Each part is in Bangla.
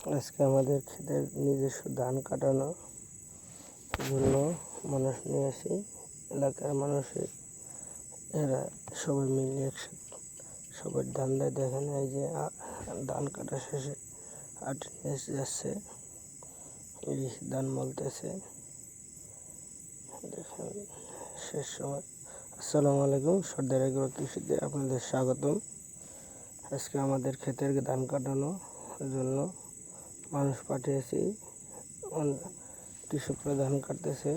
আজকে আমাদের ক্ষেতের নিজস্ব ধান কাটানো জন্য মানুষ নিয়ে আসি। এলাকার মানুষের, এরা সবাই মিলে একসাথে সবার ধান দেয় দেখেন এই যে ধান কাটা শেষে আট নিয়ে যাচ্ছে, এই ধান মলতেছে। দেখেন, শেষ সময়। আসসালামু আলাইকুম, সর্দার এগ্রো কৃষিতে আপনাদের স্বাগতম। আজকে আমাদের ক্ষেতের ধান কাটানোর জন্য মানুষ পাঠিয়েছি কৃষকরা ধান কাটতেছে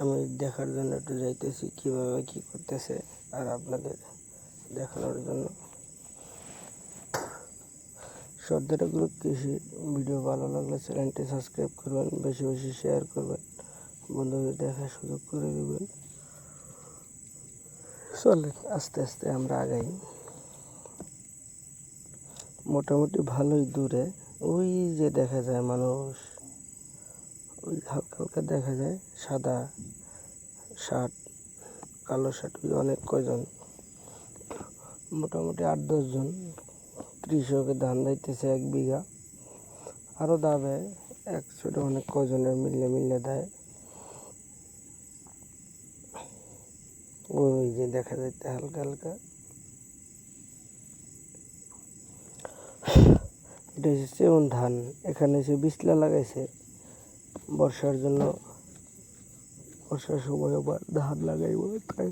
আমি দেখার জন্য একটু যাইতেছি, কীভাবে কি করতেছে আর আপনাদের দেখানোর জন্য। সর্দার গ্রুপ কৃষি ভিডিও ভালো লাগলে চ্যানেলটি সাবস্ক্রাইব করবেন, বেশি বেশি শেয়ার করবেন, বন্ধুদের দেখার সুযোগ করে দেবেন। চলেন, আস্তে আস্তে আমরা আগাই। মোটামুটি ভালোই দূরে। ওই যে দেখা যায় মানুষ, ওই হালকা হালকা দেখা যায়, সাদা শার্ট, কালো শার্ট, ওই অনেক কয়জন? মোটামুটি আট দশজন কৃষকের ধান দিতেছে এক বিঘা। আরও দাবে, এক ছোটো অনেক কজনের মিললে মিললে দেয়। ওই যে দেখা যাইতে হালকা হালকা এটা হচ্ছে চেউন ধান। এখানে সে বিছলা লাগাইছে, বর্ষার জন্য বর্ষার সময় আবার ধান লাগাইব, তাই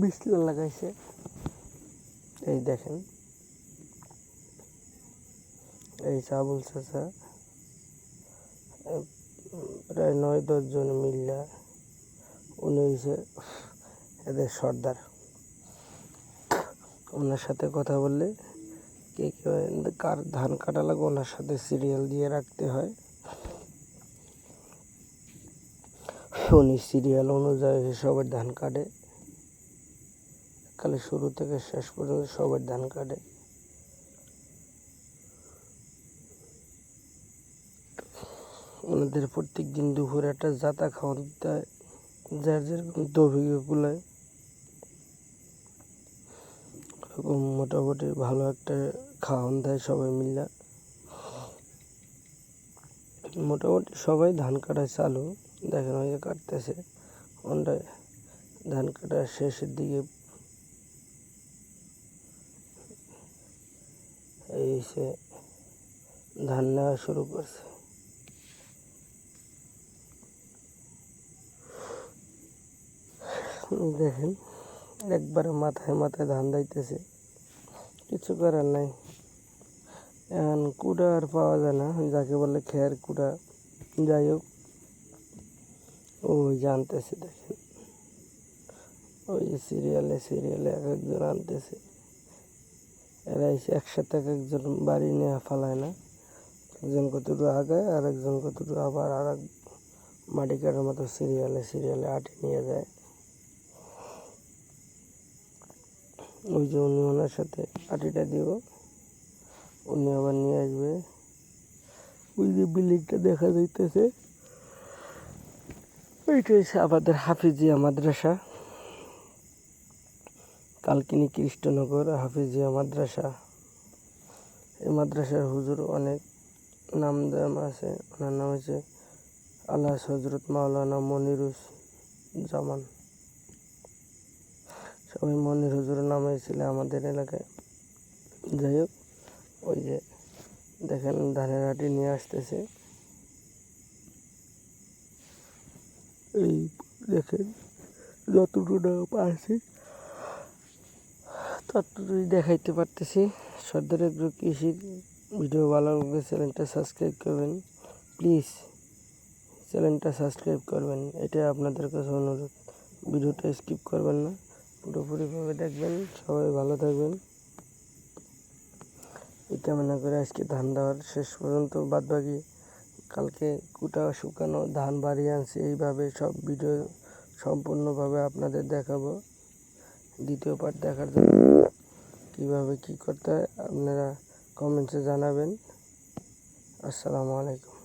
বিছলা লাগাইছে। এই দেখেন। এই চাবল চাষা, প্রায় নয় দশজন মিল্লা উনি হয়েছে এদের সর্দার। ওনার সাথে কথা বললে কে কার ধান কাটা লাগে ওনার সাথে সিরিয়াল দিয়ে রাখতে হয়। উনি সিরিয়াল অনুযায়ী সবার ধান কাটে। খালি শুরু থেকে শেষ পর্যন্ত সবার ধান কাটে। ওনাদের প্রত্যেক দিন দুপুরে একটা জাতা খাওয়ান দিতে হয় যার যেরকম তৌফিকে মোটামুটি ভালো একটা খাওয়ান দেয় সবাই মিলে। মোটামুটি সবাই ধান কাটায় চালু। দেখেন ওই যে কাটতেছে। ওনটায় ধান কাটার শেষের দিকে এই সে ধান নেওয়া শুরু করছে। দেখেন একবারে মাথায় মাথায় ধান দাইতেছে কিছু করার নাই। এখন কুড়া আর পাওয়া যায় না। যাকে বলে খেয়ার কুড়া। যাই হোক ওই যে আনতেছে, দেখেন। ওই সিরিয়ালে সিরিয়ালে এক একজন আনতেছে। এরা এসে একসাথে এক একজন বাড়ি নিয়ে ফালায় না। একজন কতটুকু আগায়, আর একজন কতটুকু আবার আর এক মাটি কাটার মতো সিরিয়ালে সিরিয়ালে আটে নিয়ে যায়। ওই যে উনি ওনার সাথে আটিটা দিব। উনি আবার নিয়ে আসবে। ওই যে বিল্ডিংটা দেখা যাইতেছে, ওইটা হচ্ছে আমাদের হাফিজিয়া মাদ্রাসা। কালকিনি কৃষ্ণনগর হাফিজিয়া মাদ্রাসা। এই মাদ্রাসার হুজুর অনেক নাম দাম আছে। ওনার নাম হচ্ছে আল্লাহ হজরত মাওলানা মনিরুস জামান। সবাই মনির হুজুরের নামে ছিল আমাদের এলাকায়। যাই হোক, ওই যে দেখেন ধানের হাটি নিয়ে আসতেছে। এই দেখেন যতটুকু না পারছি ততটুকুই দেখাইতে পারতেছি। সর্দার এগ্রো কৃষির ভিডিও ভালো লাগলে চ্যানেলটা সাবস্ক্রাইব করবেন। প্লিজ চ্যানেলটা সাবস্ক্রাইব করবেন। এটা আপনাদের কাছে অনুরোধ। ভিডিওটা স্কিপ করবেন না। পুরোপুরিভাবে দেখবেন, সবাই ভালো থাকবেন। এই কামনা করে আজকে ধান দেওয়ার শেষ পর্যন্ত বাদবাকি, কালকে কুটা শুকানো ধান বাড়ি আনছি, এইভাবে সব ভিডিও সম্পূর্ণভাবে আপনাদের দেখাবো। দ্বিতীয় পার্ট দেখার জন্য কীভাবে কী করতে হয়, আপনারা কমেন্টসে জানাবেন। আসসালামু আলাইকুম।